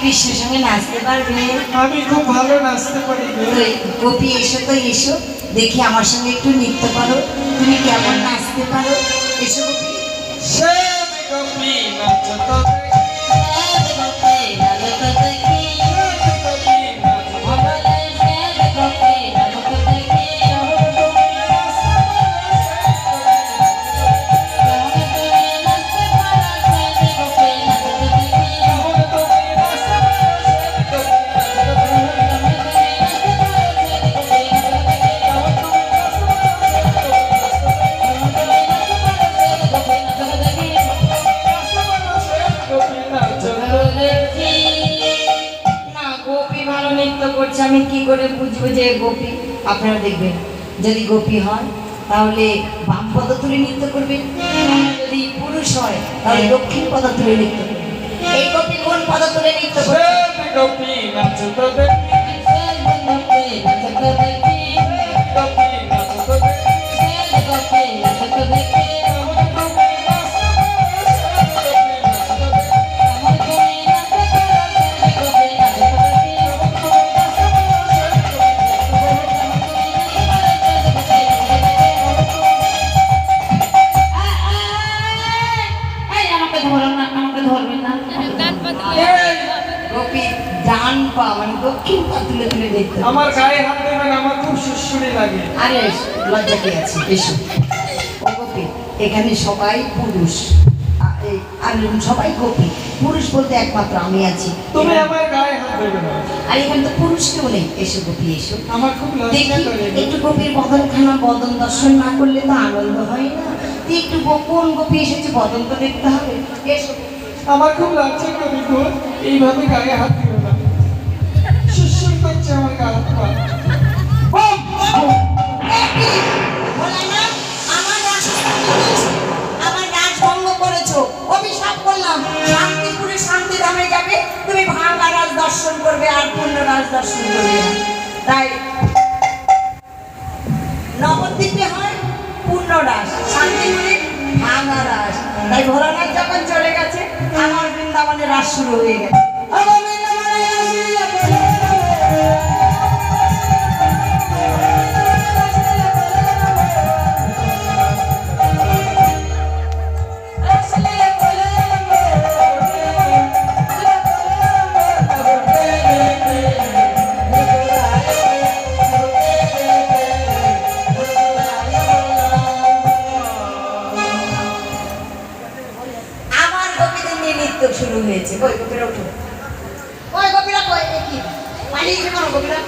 কৃষ্ণের সঙ্গে নাচতে পারবে? আমি খুব ভালো নাচতে পারি। গোপী এসো তো এসো। দেখি আমার সঙ্গে একটু নৃত্য করো। তুমি কেমন নাচতে পারো? এসো গোপী। সে গোপী নাচ করে বুঝব যে গোপী আপনারা দেখবেন। যদি গোপী হয় তাহলে বাম পদ তুলে নৃত্য করবেন যদি পুরুষ হয় তাহলে দক্ষিণ পদ তুলে নৃত্য করবেন। এই গোপী কোন পদ তুলে নৃত্য করবে গোপী ডান পা মানে দক্ষিণ পা তুলে তুলে দেখতে আমার গায়ে হাত দেবেন আমার খুব সুশ্রী লাগে। আরে লজ্জা কি আছে এসো। গোপী এখানে সবাই পুরুষ। আর সবাই গোপী। পুরুষ বলতে একমাত্র আমি আছি। তুমি আমার গায়ে হাত দেবে না। আর এখানে তো পুরুষ কেউ নেই। এসো গোপী এসো। আমার খুব। একটু গোপীর বদনখানা বদন দর্শন না করলে তো আনন্দ হয় না। তুই একটু কোন গোপী এসেছে বদন তো দেখতে হবে। এসো। আমার খুব করে গো এইভাবে গায়ে হাত শুরু হয়ে গেছে। হয়েছে। কই গোপীরা উঠো। কই গোপীরা, কই? কি? পালিয়েছে কেন গোপীরা।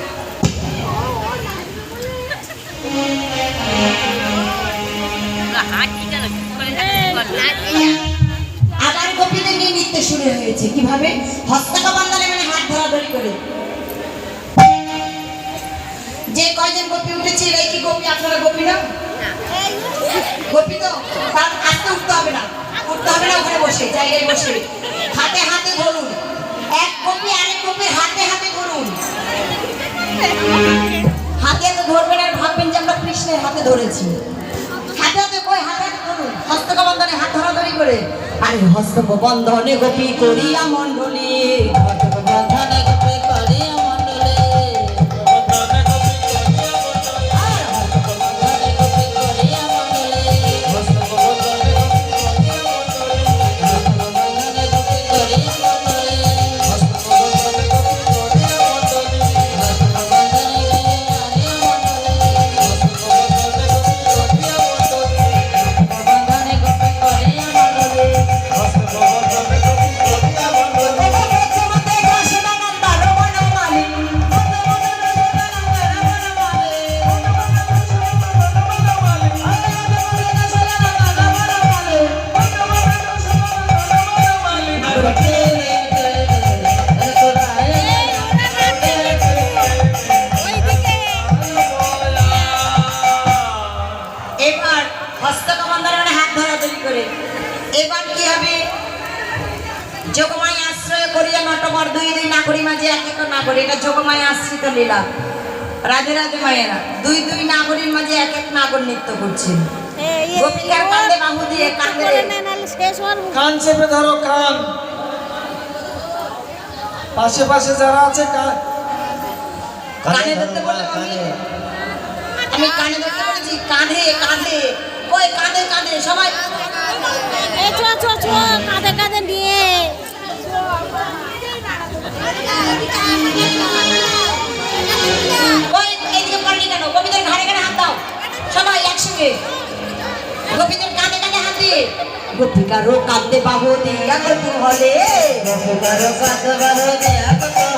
গোপীদের নিয়ে নৃত্য শুরু হয়েছে। কীভাবে? হস্তকা বন্ধনে মানে হাত করে। যে কয়জন গোপী উঠেছে, এরাই কি গোপী? আপনারা গোপী না? গোপী তো, তার আস্তে না। হাতে হাতে ধরবেন আর ভাববেন যে আমরা কৃষ্ণের হাতে ধরেছি। হাতে হাতে কই হাতে হাতে ধরুন। হস্তক বন্ধনে হাত ধরাধরি করে। আরে হস্তক বন্ধনে গোপী করিয়া মণ্ডলী যোগমায় আশ্রয় করিয়া নটবর দুই দুই নাগরী মাঝে এক এক নাগরী এটা যোগমায় আশ্রিত লীলা রাধে রাধে মায়েরা দুই দুই নাগরীর মাঝে এক এক নাগর নৃত্য করছেন গোপিকার কান্দে বাহু দিয়ে কান্দে কান চেপে ধরো কান আশেপাশে যারা আছে কা- কানে ধরতে বললে আমি কানে ধরতে বলেছি কাঁধে কাঁধে একসঙ্গে গোপীদের কাঁধে কাঁধে হাতে। গোপিকারও কাঁদতে পাবো দিয়া কত হলে। কাঁদতে পাবো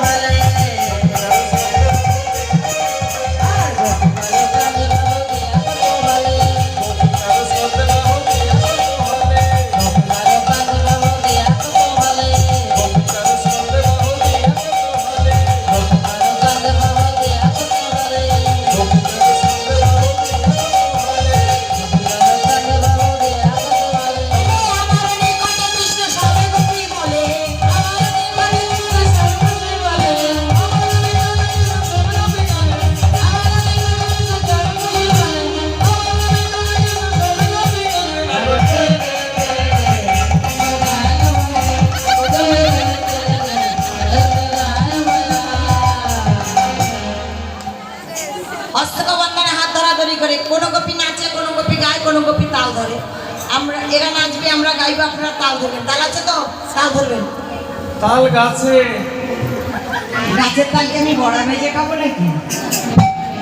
ধরে। আমরা এরা নাচবে আমরা গাইবো আপনারা তাল ধরবেন। তাল আছে তো? তাল ধরবেন। তাল গাছে। গাছের তালকে আমি বড়া মেজে খাব নাকি?